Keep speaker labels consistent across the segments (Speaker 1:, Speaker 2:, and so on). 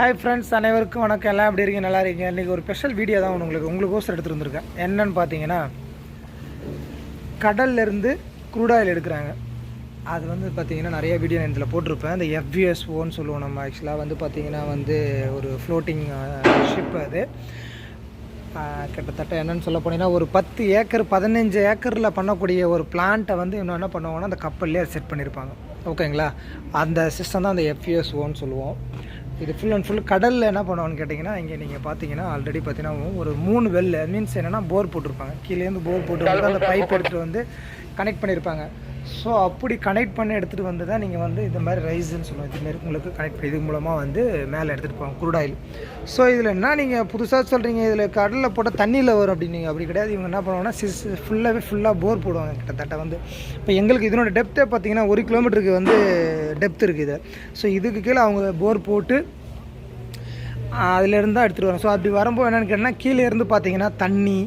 Speaker 1: hi friends அனைவருக்கும் வணக்கம் எல்லாம் எப்படி இருக்கீங்க நல்லா இருக்கீங்க இன்றைக்கி ஒரு ஸ்பெஷல் வீடியோ தான் உங்களுக்கு உங்களுக்கு கோசம் எடுத்து வந்திருக்கேன் என்னன்னு பார்த்தீங்கன்னா கடல்லேருந்து குரூடாயில் எடுக்கிறாங்க அது வந்து பார்த்திங்கன்னா நிறைய வீடியோ நான் இதில் போட்டிருப்பேன் இந்த எஃப்யூஎஸ்ஓன்னு சொல்லுவோம் நம்ம ஆக்சுவலாக வந்து பார்த்திங்கன்னா வந்து ஒரு ஃப்ளோட்டிங் ஷிப் அது கிட்டத்தட்ட என்னென்னு சொல்ல போனீங்கன்னா ஒரு பத்து ஏக்கர் பதினஞ்சு ஏக்கரில் பண்ணக்கூடிய ஒரு பிளான்ட்டை வந்து இன்னும் என்ன பண்ணுவாங்கன்னா அந்த கப்பல்லே செட் பண்ணியிருப்பாங்க ஓகேங்களா அந்த சிஸ்டம் தான் அந்த ஓன்னு சொல்லுவோம் இது ஃபுல் அண்ட் ஃபுல் கடலில் என்ன பண்ணுவான்னு கேட்டிங்கன்னா இங்கே நீங்கள் பார்த்தீங்கன்னா ஆல்ரெடி பார்த்தீங்கன்னா ஒரு மூணு வெல்லு மீன்ஸ் என்னென்னா போர் போட்டிருப்பாங்க கீழேருந்து போர் போட்டு வந்து அந்த பைப் எடுத்துகிட்டு வந்து கனெக்ட் பண்ணியிருப்பாங்க ஸோ அப்படி கனெக்ட் பண்ணி எடுத்துகிட்டு வந்து தான் நீங்கள் வந்து இந்த மாதிரி ரைஸ்ன்னு சொல்லுவோம் இதுமாரி உங்களுக்கு கனெக்ட் பண்ணி இது மூலமாக வந்து மேலே எடுத்துகிட்டு போவோம் குருடாயில் ஸோ இதில் என்ன நீங்கள் புதுசாக சொல்கிறீங்க இதில் கடலில் போட்டால் தண்ணியில் வரும் அப்படின்னு அப்படி கிடையாது இவங்க என்ன பண்ணுவாங்கன்னா சிஸ் ஃபுல்லாகவே ஃபுல்லாக போர் போடுவாங்க கிட்டத்தட்ட வந்து இப்போ எங்களுக்கு இதனோட டெப்த்தே பார்த்தீங்கன்னா ஒரு கிலோமீட்டருக்கு வந்து டெப்த் இருக்குது ஸோ இதுக்கு கீழே அவங்க போர் போட்டு அதிலேருந்து தான் எடுத்துகிட்டு வரோம் ஸோ அப்படி வரும்போது என்னென்னு கேட்டால் கீழே இருந்து பார்த்தீங்கன்னா தண்ணி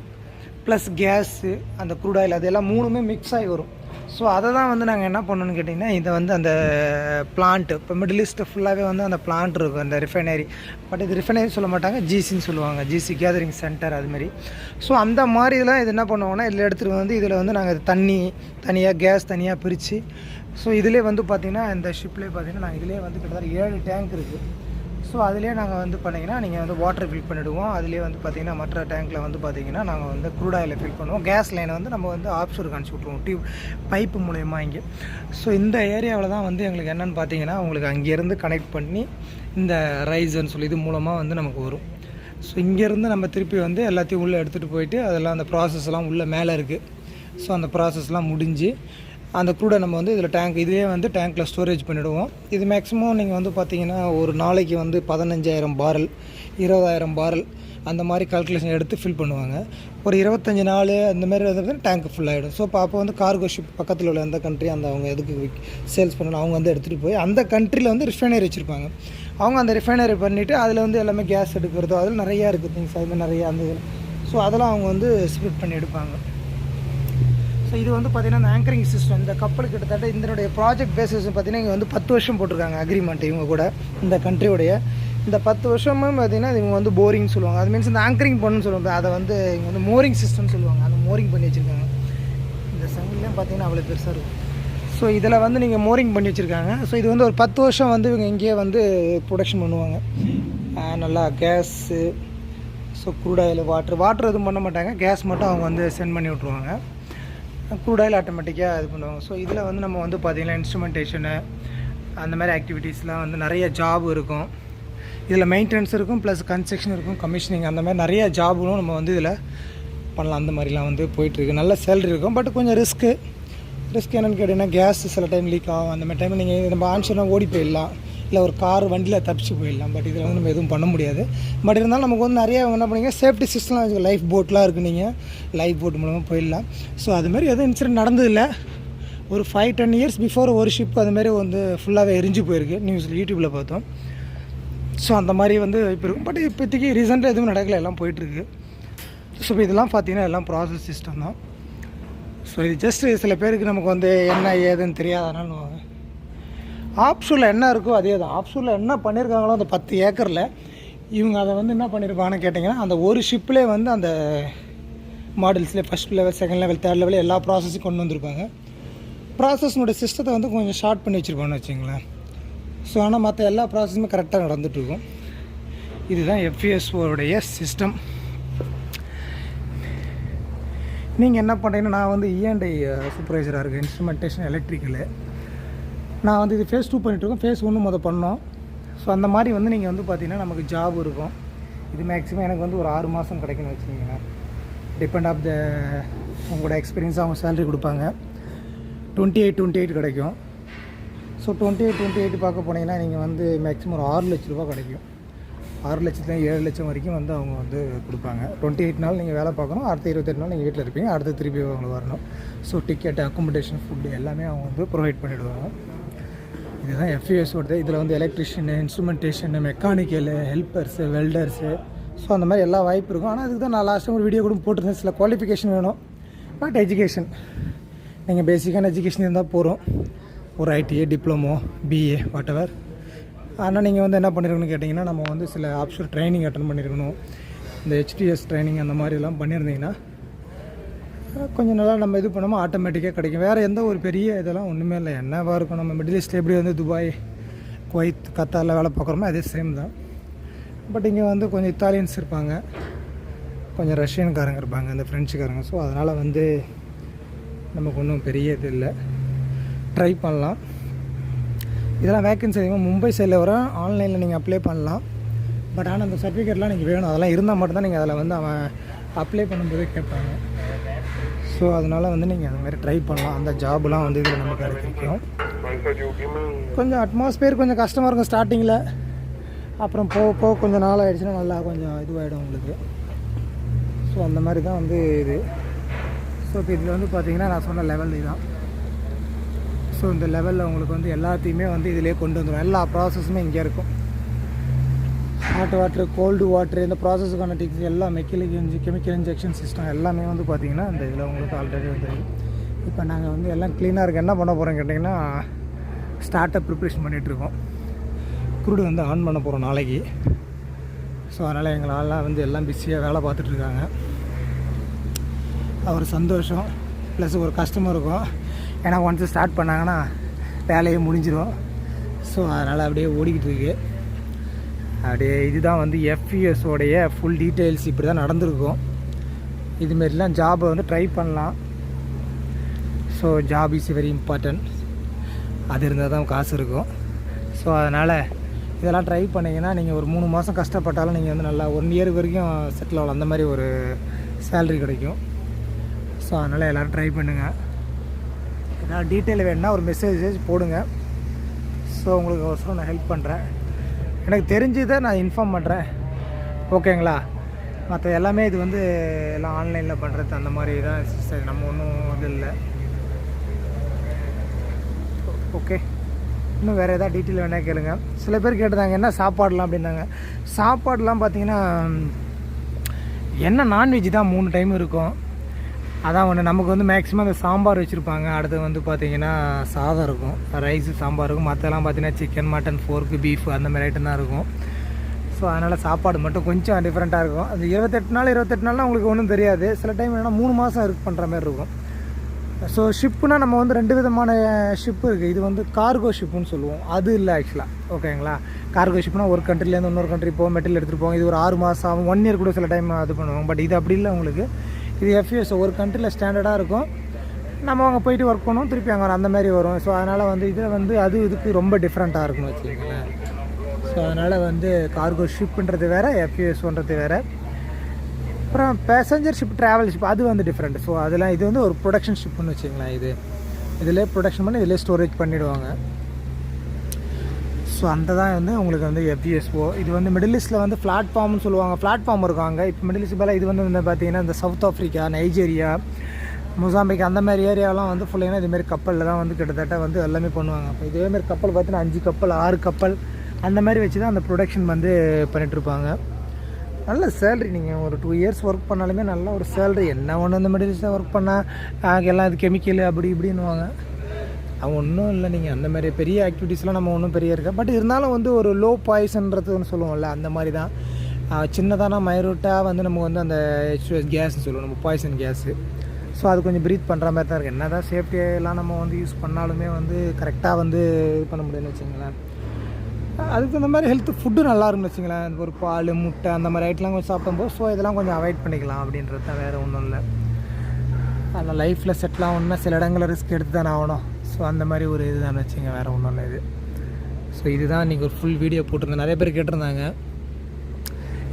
Speaker 1: ப்ளஸ் கேஸு அந்த குரூடாயில் அதெல்லாம் மூணுமே மிக்ஸ் ஆகி வரும் ஸோ அதை தான் வந்து நாங்கள் என்ன பண்ணணும்னு கேட்டிங்கன்னா இதை வந்து அந்த பிளான்ட்டு இப்போ மிடில் ஈஸ்ட்டு ஃபுல்லாகவே வந்து அந்த பிளான்ட் இருக்கும் அந்த ரிஃபைனரி பட் இது ரிஃபைனரி சொல்ல மாட்டாங்க ஜிசின்னு சொல்லுவாங்க ஜிசி கேதரிங் சென்டர் அதுமாரி ஸோ அந்த மாதிரி இதெல்லாம் இது என்ன பண்ணுவாங்கன்னா இதில் எடுத்துகிட்டு வந்து இதில் வந்து நாங்கள் தண்ணி தனியாக கேஸ் தனியாக பிரித்து ஸோ இதிலே வந்து பார்த்திங்கன்னா இந்த ஷிப்லேயே பார்த்திங்கன்னா நாங்கள் இதிலே வந்து கிட்டத்தட்ட ஏழு டேங்க் இருக்குது ஸோ அதிலே நாங்கள் வந்து பார்த்தீங்கன்னா நீங்கள் வந்து வாட்டர் ஃபில் பண்ணிவிடுவோம் அதிலே வந்து பார்த்திங்கன்னா மற்ற டேங்க்கில் வந்து பார்த்திங்கன்னா நாங்கள் வந்து க்ரூட் ஆயிலை ஃபில் பண்ணுவோம் கேஸ் லைனை வந்து நம்ம வந்து ஆப்ஷூருக்கு அனுப்பிச்சி விட்ருவோம் டியூப் பைப்பு மூலயமா இங்கே ஸோ இந்த ஏரியாவில் தான் வந்து எங்களுக்கு என்னென்னு பார்த்தீங்கன்னா உங்களுக்கு அங்கேருந்து கனெக்ட் பண்ணி இந்த ரைஸ்ன்னு சொல்லி இது மூலமாக வந்து நமக்கு வரும் ஸோ இங்கேருந்து நம்ம திருப்பி வந்து எல்லாத்தையும் உள்ளே எடுத்துகிட்டு போயிட்டு அதெல்லாம் அந்த ப்ராசஸ்லாம் உள்ளே மேலே இருக்குது ஸோ அந்த ப்ராசஸ்லாம் முடிஞ்சு அந்த க்ரூடை நம்ம வந்து இதில் டேங்க் இதே வந்து டேங்க்கில் ஸ்டோரேஜ் பண்ணிவிடுவோம் இது மேக்ஸிமம் நீங்கள் வந்து பார்த்தீங்கன்னா ஒரு நாளைக்கு வந்து பதினஞ்சாயிரம் பாரல் இருபதாயிரம் பாரல் அந்த மாதிரி கால்குலேஷன் எடுத்து ஃபில் பண்ணுவாங்க ஒரு இருபத்தஞ்சி நாள் அந்த மாதிரி வந்து டேங்க் ஃபுல் ஆகிடும் ஸோ இப்போ அப்போ வந்து கார்கோ ஷிப் பக்கத்தில் உள்ள எந்த கண்ட்ரி அந்த அவங்க எதுக்கு சேல்ஸ் பண்ணணும் அவங்க வந்து எடுத்துகிட்டு போய் அந்த கண்ட்ரியில் வந்து ரிஃபைனரி வச்சுருப்பாங்க அவங்க அந்த ரிஃபைனரி பண்ணிவிட்டு அதில் வந்து எல்லாமே கேஸ் எடுக்கிறதோ அதில் நிறையா இருக்குது திங்ஸ் மாதிரி நிறையா அந்த ஸோ அதெல்லாம் அவங்க வந்து ஸ்பிட் பண்ணி எடுப்பாங்க ஸோ இது வந்து பார்த்திங்கன்னா அந்த ஆங்கரிங் சிஸ்டம் இந்த கப்பல் கிட்டத்தட்ட இதனுடைய ப்ராஜெக்ட் பேசிஸ் பார்த்தீங்கன்னா இங்கே வந்து பத்து வருஷம் போட்டிருக்காங்க அக்ரிமெண்ட் இவங்க கூட இந்த கண்ட்ரியோடைய இந்த பத்து வருஷமும் பார்த்தீங்கன்னா இவங்க வந்து போரிங் சொல்லுவாங்க அது மீன்ஸ் இந்த ஆங்கரிங் பண்ணுன்னு சொல்லுவாங்க அதை வந்து இங்கே வந்து மோரிங் சிஸ்டம்னு சொல்லுவாங்க அந்த மோரிங் பண்ணி வச்சுருக்காங்க இந்த சங்கிலாம் பார்த்தீங்கன்னா அவ்வளோ பெருசாக இருக்கும் ஸோ இதில் வந்து நீங்கள் மோரிங் பண்ணி வச்சுருக்காங்க ஸோ இது வந்து ஒரு பத்து வருஷம் வந்து இவங்க இங்கேயே வந்து ப்ரொடக்ஷன் பண்ணுவாங்க நல்லா gas so crude oil water water எதுவும் பண்ண மாட்டாங்க கேஸ் மட்டும் அவங்க வந்து சென்ட் பண்ணி விட்ருவாங்க க்ரூட் ஆட்டோமேட்டிக்காக இது பண்ணுவாங்க ஸோ இதில் வந்து நம்ம வந்து பார்த்திங்கன்னா இன்ஸ்ட்ருமெண்டேஷனு அந்த மாதிரி ஆக்டிவிட்டீஸ்லாம் வந்து நிறைய ஜாப் இருக்கும் இதில் மெயின்டெனன்ஸ் இருக்கும் ப்ளஸ் கன்ஸ்ட்ரக்ஷன் இருக்கும் கமிஷனிங் அந்த மாதிரி நிறைய ஜாபும் நம்ம வந்து இதில் பண்ணலாம் அந்த மாதிரிலாம் வந்து போயிட்டுருக்கு நல்ல சேலரி இருக்கும் பட் கொஞ்சம் ரிஸ்க்கு ரிஸ்க் என்னென்னு கேட்டிங்கன்னா கேஸ் சில டைம் லீக் ஆகும் அந்த மாதிரி டைம் நீங்கள் நம்ம ஆன்சர்லாம் ஓடி போயிடலாம் இல்லை ஒரு கார் வண்டியில் தப்பிச்சு போயிடலாம் பட் இதில் வந்து நம்ம எதுவும் பண்ண முடியாது பட் இருந்தாலும் நமக்கு வந்து நிறைய என்ன பண்ணுங்க சேஃப்டி சிஸ்டம்லாம் வச்சுக்கோ லைஃப் போட்லாம் இருக்குது நீங்கள் லைஃப் போட் மூலமாக போயிடலாம் ஸோ அதுமாரி எதுவும் இன்சிடென்ட் நடந்ததில்லை ஒரு ஃபைவ் டென் இயர்ஸ் பிஃபோர் ஒரு ஷிப் அதுமாரி வந்து ஃபுல்லாகவே எரிஞ்சு போயிருக்கு நியூஸில் யூடியூப்பில் பார்த்தோம் ஸோ அந்த மாதிரி வந்து இப்போ இருக்கும் பட் இப்போதைக்கு ரீசெண்டாக எதுவும் நடக்கல எல்லாம் போயிட்டுருக்கு ஸோ இப்போ இதெல்லாம் பார்த்தீங்கன்னா எல்லாம் ப்ராசஸ் சிஸ்டம் தான் ஸோ இது ஜஸ்ட் சில பேருக்கு நமக்கு வந்து என்ன ஏதுன்னு தெரியாதனாலும் ஆப்ஷூரில் என்ன இருக்கோ அதே தான் ஆப்ஷூரில் என்ன பண்ணியிருக்காங்களோ அந்த பத்து ஏக்கரில் இவங்க அதை வந்து என்ன பண்ணியிருப்பாங்கன்னு கேட்டிங்கன்னா அந்த ஒரு ஷிப்லேயே வந்து அந்த மாடல்ஸ்லேயே first level second level third level எல்லா ப்ராசஸும் கொண்டு வந்திருப்பாங்க ப்ராசஸ்னுடைய சிஸ்டத்தை வந்து கொஞ்சம் ஷார்ட் பண்ணி வச்சுருப்பான்னு வச்சுங்களேன் ஸோ ஆனால் மற்ற எல்லா ப்ராசஸுமே கரெக்டாக நடந்துகிட்ருக்கும் இதுதான் எஃப்யூஎஸ்ஓருடைய சிஸ்டம் நீங்கள் என்ன பண்ணுறீங்கன்னா நான் வந்து இஎன்டை e சூப்பர்வைசராக இருக்கேன் இன்ஸ்ட்ருமெண்டேஷன் எலக்ட்ரிக்கலு நான் வந்து இது ஃபேஸ் டூ பண்ணிகிட்ருக்கோம் ஃபேஸ் ஒன்று மொதல் பண்ணோம் ஸோ அந்த மாதிரி வந்து நீங்கள் வந்து பார்த்தீங்கன்னா நமக்கு ஜாப் இருக்கும் இது மேக்ஸிமம் எனக்கு வந்து ஒரு ஆறு மாதம் கிடைக்கும்னு வச்சுருந்தீங்கன்னா டிபெண்ட் ஆஃப் த உங்களோட எக்ஸ்பீரியன்ஸாக அவங்க சேலரி கொடுப்பாங்க டுவெண்ட்டி எயிட் டுவெண்ட்டி எயிட் கிடைக்கும் so twenty eight twenty eight பார்க்க போனீங்கன்னா நீங்கள் வந்து மேக்ஸிமம் ஒரு ஆறு லட்ச ரூபா கிடைக்கும் ஆறு லட்சத்துலேயும் ஏழு லட்சம் வரைக்கும் வந்து அவங்க வந்து கொடுப்பாங்க டுவெண்ட்டி எயிட் நாள் நீங்கள் வேலை பார்க்கணும் அடுத்த இருபத்தெட்டு நாள் நீங்கள் வீட்டில் இருப்பீங்க அடுத்த திருப்பி அவங்களுக்கு வரணும் ஸோ டிக்கெட் அக்கோமடேஷன் ஃபுட்டு எல்லாமே அவங்க வந்து ப்ரொவைட் பண்ணிவிடுவாங்க இதுதான் எஃப்இஎஸ் ஓடுது இதில் வந்து electrician instrumentation mechanical helpers welders so அந்த மாதிரி எல்லா வாய்ப்பு இருக்கும் ஆனால் அதுக்கு தான் நான் லாஸ்ட்டு ஒரு வீடியோ கூட போட்டிருந்தேன் சில குவாலிஃபிகேஷன் வேணும் பட் எஜுகேஷன் நீங்கள் பேசிக்கான எஜுகேஷன் இருந்தால் போகிறோம் ஒரு ITA diploma BA whatever ஆனால் நீங்கள் வந்து என்ன பண்ணியிருக்கணும்னு கேட்டிங்கன்னா நம்ம வந்து சில ஆப்ஷூர் ட்ரைனிங் அட்டன் பண்ணியிருக்கணும் இந்த ஹெச்டிஎஸ் ட்ரைனிங் அந்த மாதிரிலாம் பண்ணியிருந்தீங்கன்னா கொஞ்சம் நல்லா நம்ம இது பண்ணோமோ ஆட்டோமேட்டிக்காக கிடைக்கும் வேறு எந்த ஒரு பெரிய இதெல்லாம் ஒன்றுமே இல்லை என்னவாக இருக்கும் நம்ம மிடில் ஈஸ்ட்டில் எப்படி வந்து துபாய் குவைத் கத்தாரில் வேலை பார்க்குறோமோ அதே சேம் தான் பட் இங்கே வந்து கொஞ்சம் இத்தாலியன்ஸ் இருப்பாங்க கொஞ்சம் ரஷ்யன்காரங்க இருப்பாங்க இந்த ஃப்ரெஞ்சுக்காரங்க ஸோ அதனால் வந்து நமக்கு ஒன்றும் பெரிய இது இல்லை ட்ரை பண்ணலாம் இதெல்லாம் வேக்கன்சி அதிகமாக மும்பை சைடில் வர ஆன்லைனில் நீங்கள் அப்ளை பண்ணலாம் பட் ஆனால் அந்த சர்டிஃபிகேட்லாம் நீங்கள் வேணும் அதெல்லாம் இருந்தால் மட்டும்தான் நீங்கள் அதில் வந்து அவன் அப்ளை பண்ணும்போதே கேட்பாங்க ஸோ அதனால் வந்து நீங்கள் அந்த மாதிரி ட்ரை பண்ணலாம் அந்த ஜாப்லாம் வந்து இதில் நமக்கு கிடைக்கும் கொஞ்சம் அட்மாஸ்பியர் கொஞ்சம் கஷ்டமாக இருக்கும் ஸ்டார்டிங்கில் அப்புறம் போக போக கொஞ்சம் நாள் ஆகிடுச்சுன்னா நல்லா கொஞ்சம் இதுவாகிடும் உங்களுக்கு ஸோ அந்த மாதிரி தான் வந்து இது ஸோ இப்போ இதில் வந்து பார்த்திங்கன்னா நான் சொன்ன லெவல் இதுதான் ஸோ இந்த லெவலில் உங்களுக்கு வந்து எல்லாத்தையுமே வந்து இதிலே கொண்டு வந்துடும் எல்லா ப்ராசஸுமே இங்கே இருக்கும் ஹாட் வாட்ரு கோல்டு வாட்ரு இந்த ப்ராசஸுக்கான டிக்ஸ் எல்லா மெக்கில் இன்ஜி கெமிக்கல் இன்ஜெக்ஷன் சிஸ்டம் எல்லாமே வந்து பார்த்திங்கன்னா இந்த இதில் உங்களுக்கு ஆல்ரெடி வந்து இப்போ நாங்கள் வந்து எல்லாம் க்ளீனாக இருக்க என்ன பண்ண போகிறோம் கேட்டிங்கன்னா ஸ்டார்ட் அப் ப்ரிப்ரேஷன் பண்ணிகிட்ருக்கோம் குருடு வந்து ஆன் பண்ண போகிறோம் நாளைக்கு ஸோ அதனால் எங்களாலாம் வந்து எல்லாம் பிஸியாக வேலை பார்த்துட்ருக்காங்க ஒரு சந்தோஷம் ப்ளஸ் ஒரு கஷ்டமும் இருக்கும் ஏன்னா ஒன்ஸ் ஸ்டார்ட் பண்ணாங்கன்னா வேலையே முடிஞ்சிடும் ஸோ அதனால் அப்படியே ஓடிக்கிட்டு இருக்குது அப்படியே இதுதான் வந்து எஃப்இஎஸோடைய e ஃபுல் டீட்டெயில்ஸ் இப்படி தான் நடந்திருக்கும் இதுமாரிலாம் ஜாபை வந்து ட்ரை பண்ணலாம் so job is very important அது இருந்தால் தான் காசு இருக்கும் ஸோ அதனால் இதெல்லாம் ட்ரை பண்ணிங்கன்னா நீங்கள் ஒரு மூணு மாதம் கஷ்டப்பட்டாலும் நீங்கள் வந்து நல்லா ஒன் இயர் வரைக்கும் செட்டில் ஆகலாம் அந்த மாதிரி ஒரு சேல்ரி கிடைக்கும் ஸோ அதனால் எல்லோரும் ட்ரை பண்ணுங்கள் ஏதாவது டீட்டெயில் வேணுன்னா ஒரு மெசேஜ் போடுங்க ஸோ உங்களுக்கு ஒரு நான் ஹெல்ப் பண்ணுறேன் எனக்கு தெரிஞ்சதை நான் இன்ஃபார்ம் பண்ணுறேன் ஓகேங்களா மற்ற எல்லாமே இது வந்து எல்லாம் ஆன்லைனில் பண்ணுறது அந்த மாதிரி தான் சிஸ்டர் நம்ம ஒன்றும் இது இல்லை ஓகே இன்னும் வேறு எதாவது டீட்டெயில் வேணால் கேளுங்க சில பேர் கேட்டுதாங்க என்ன சாப்பாடுலாம் அப்படின்னாங்க சாப்பாடெலாம் பார்த்தீங்கன்னா என்ன நான்வெஜ் தான் மூணு டைம் இருக்கும் அதான் ஒன்று நமக்கு வந்து மேக்ஸிமம் அந்த சாம்பார் வச்சுருப்பாங்க அடுத்து வந்து பார்த்திங்கன்னா சாதம் இருக்கும் ரைஸு சாம்பார் இருக்கும் மற்றெல்லாம் பார்த்திங்கன்னா சிக்கன் மட்டன் ஃபோர்க்கு பீஃப் அந்த மாதிரி ஐட்டம் தான் இருக்கும் ஸோ அதனால் சாப்பாடு மட்டும் கொஞ்சம் டிஃப்ரெண்ட்டாக இருக்கும் அது இருபத்தெட்டு நாள் இருபத்தெட்டு நாள்லாம் உங்களுக்கு ஒன்றும் தெரியாது சில டைம் என்னென்னா மூணு மாதம் இருக்கு பண்ணுற மாதிரி இருக்கும் ஸோ ஷிப்புனால் நம்ம வந்து ரெண்டு விதமான ஷிப்பு இருக்குது இது வந்து கார்கோ ஷிப்புன்னு சொல்லுவோம் அது இல்லை ஆக்சுவலாக ஓகேங்களா கார்கோ ஷிப்னால் ஒரு கண்ட்ரிலேருந்து இன்னொரு கண்ட்ரி போவோம் மெட்டீரியல் எடுத்துகிட்டு போவோம் இது ஒரு ஆறு மாதம் ஆகும் ஒன் இயர் கூட சில டைம் இது பண்ணுவோம் பட் இது அப்படி இல்லை உங்களுக்கு இது எஃப்யூஎஸ் ஒரு கண்ட்ரியில் ஸ்டாண்டர்டாக இருக்கும் நம்ம அவங்க போயிட்டு ஒர்க் பண்ணுவோம் திருப்பி அங்கே அந்த மாதிரி வரும் ஸோ அதனால் வந்து இதில் வந்து அது இதுக்கு ரொம்ப டிஃப்ரெண்ட்டாக இருக்கும்னு வச்சுக்கோங்களேன் ஸோ அதனால் வந்து கார்கோ ஷிப்புன்றது வேறு எஃப்யூஎஸ்ன்றது வேறு அப்புறம் பேசஞ்சர் ஷிப் ட்ராவல் ஷிப் அது வந்து டிஃப்ரெண்ட் ஸோ அதெல்லாம் இது வந்து ஒரு ப்ரொடக்ஷன் ஷிப்புன்னு வச்சுங்களேன் இது இதிலே ப்ரொடக்ஷன் பண்ணி இதிலே ஸ்டோரேஜ் பண்ணிவிடுவாங்க ஸோ அந்த தான் வந்து உங்களுக்கு வந்து எஃப்ஜிஎஸ்ஓ இது வந்து மிடில் ஈஸ்ட்டில் வந்து பிளாட்ஃபார்ம்னு சொல்லுவாங்க பிளாட்ஃபார்ம் இருக்காங்க இப்போ மிடில் ஈஸ்ட் பேலாம் இது வந்து வந்து பார்த்திங்கன்னா இந்த சவுத் ஆஃப்ரிக்கா நைஜீரியா முசாம்பிக் அந்த மாதிரி ஏரியாலாம் வந்து ஃபுல்லாக இதுமாரி கப்பலில் தான் வந்து கிட்டத்தட்ட வந்து எல்லாமே பண்ணுவாங்க இப்போ இதேமாரி கப்பல் பார்த்தீங்கன்னா அஞ்சு கப்பல் ஆறு கப்பல் அந்த மாதிரி வச்சு தான் அந்த ப்ரொடக்ஷன் வந்து பண்ணிகிட்ருப்பாங்க நல்ல சேல்ரி நீங்கள் ஒரு டூ இயர்ஸ் ஒர்க் பண்ணாலுமே நல்ல ஒரு சேல்ரி என்ன ஒன்று இந்த மெடிசன் ஒர்க் பண்ணால் எல்லாம் இது கெமிக்கல் அப்படி இப்படின்னுவாங்க அவன் ஒன்றும் இல்லை நீங்கள் அந்த மாதிரி பெரிய ஆக்டிவிட்டீஸ்லாம் நம்ம ஒன்றும் பெரிய இருக்கா பட் இருந்தாலும் வந்து ஒரு லோ ஒன்று சொல்லுவோம்ல அந்த மாதிரி தான் சின்னதான மைரூட்டாக வந்து நம்ம வந்து அந்த ஹெச்எஸ் கேஸ்ன்னு சொல்லுவோம் நம்ம பாய்சன் கேஸு ஸோ அது கொஞ்சம் ப்ரீத் பண்ணுற மாதிரி தான் இருக்குது என்ன தான் சேஃப்டியெல்லாம் நம்ம வந்து யூஸ் பண்ணாலுமே வந்து கரெக்டாக வந்து இது பண்ண முடியும்னு வச்சுங்களேன் அதுக்கு தகுந்த மாதிரி ஹெல்த் ஃபுட்டு நல்லா இருக்கும்னு வச்சுங்களேன் ஒரு பால் முட்டை அந்த மாதிரி ஐட்டெலாம் கொஞ்சம் சாப்பிடும்போது ஸோ இதெல்லாம் கொஞ்சம் அவாய்ட் பண்ணிக்கலாம் அப்படின்றது தான் வேறு ஒன்றும் இல்லை ஆனால் லைஃப்பில் செட்டில் ஆகணும்னா சில இடங்களில் ரிஸ்க் எடுத்து தானே ஆகணும் ஸோ அந்த மாதிரி ஒரு இது தான் வச்சுங்க வேறு ஒன்றும் இல்லை இது ஸோ இதுதான் இன்றைக்கி ஒரு ஃபுல் வீடியோ போட்டிருந்தேன் நிறைய பேர் கேட்டிருந்தாங்க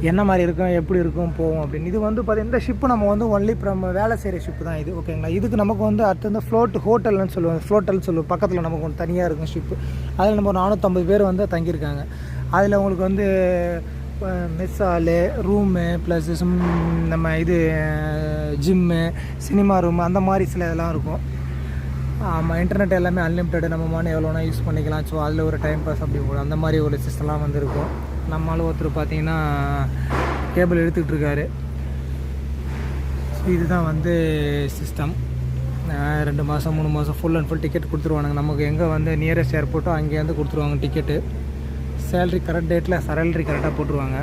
Speaker 1: என்ன மாதிரி இருக்கும் எப்படி இருக்கும் போகும் அப்படின்னு இது வந்து பார்த்தீங்கன்னா இந்த ஷிப்பு நம்ம வந்து ஒன்லி நம்ம வேலை செய்கிற ஷிப்பு தான் இது ஓகேங்களா இதுக்கு நமக்கு வந்து அடுத்து வந்து ஃப்ளோட் ஹோட்டல்னு சொல்லுவோம் ஃப்ளோட்டல்னு சொல்லுவோம் பக்கத்தில் நமக்கு ஒன்று தனியாக இருக்கும் ஷிப்பு அதில் நம்ம ஒரு நானூற்றம்பது பேர் வந்து தங்கியிருக்காங்க அதில் உங்களுக்கு வந்து மெஸ் ஹாலு ரூமு ப்ளஸ் நம்ம இது ஜிம்மு சினிமா ரூம் அந்த மாதிரி சில இதெல்லாம் இருக்கும் ஆமாம் இன்டர்நெட் எல்லாமே அன்லிமிட்டெடு நம்ம மாதிரி எவ்வளோனா யூஸ் பண்ணிக்கலாம் ஸோ அதில் ஒரு டைம் பாஸ் அப்படி போடும் அந்த மாதிரி ஒரு சிஸ்டம்லாம் வந்துருக்கும் நம்மளும் ஒருத்தர் பார்த்தீங்கன்னா கேபிள் எடுத்துக்கிட்டு ஸோ இதுதான் வந்து சிஸ்டம் ரெண்டு மாதம் மூணு மாதம் ஃபுல் அண்ட் ஃபுல் டிக்கெட் கொடுத்துருவானுங்க நமக்கு எங்கே வந்து நியரஸ்ட் ஏர்போர்ட்டோ அங்கேயிருந்து கொடுத்துருவாங்க டிக்கெட்டு சேலரி கரெக்ட் டேட்டில் சேலரி கரெக்டாக போட்டுருவாங்க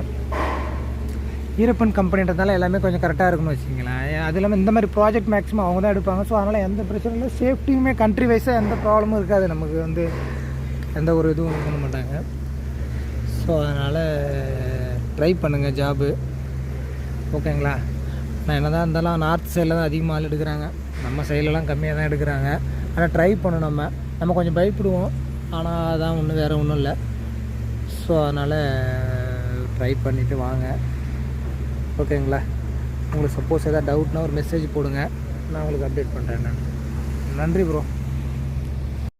Speaker 1: ஈரப்பன் கம்பெனின்றதுனால எல்லாமே கொஞ்சம் கரெக்டாக இருக்குன்னு வச்சுங்களேன் அது இல்லாமல் இந்த மாதிரி ப்ராஜெக்ட் மேக்ஸிமம் அவங்க தான் எடுப்பாங்க ஸோ அதனால் எந்த பிரச்சனையும் இல்லை சேஃப்டியுமே கண்ட்ரி வைஸாக எந்த ப்ராப்ளமும் இருக்காது நமக்கு வந்து எந்த ஒரு இதுவும் பண்ண மாட்டாங்க ஸோ அதனால் ட்ரை பண்ணுங்கள் ஜாபு ஓகேங்களா நான் என்ன தான் இருந்தாலும் நார்த் சைடில் தான் அதிகமாக ஆள் எடுக்கிறாங்க நம்ம சைடிலலாம் கம்மியாக தான் எடுக்கிறாங்க ஆனால் ட்ரை பண்ணணும் நம்ம நம்ம கொஞ்சம் பயப்படுவோம் ஆனால் அதான் ஒன்றும் வேறு ஒன்றும் இல்லை ஸோ அதனால் ட்ரை பண்ணிவிட்டு வாங்க ஓகேங்களா உங்களுக்கு சப்போஸ் எதாவது டவுட்னா ஒரு மெசேஜ் போடுங்க நான் உங்களுக்கு அப்டேட் பண்ணுறேன் நன்றி ப்ரோ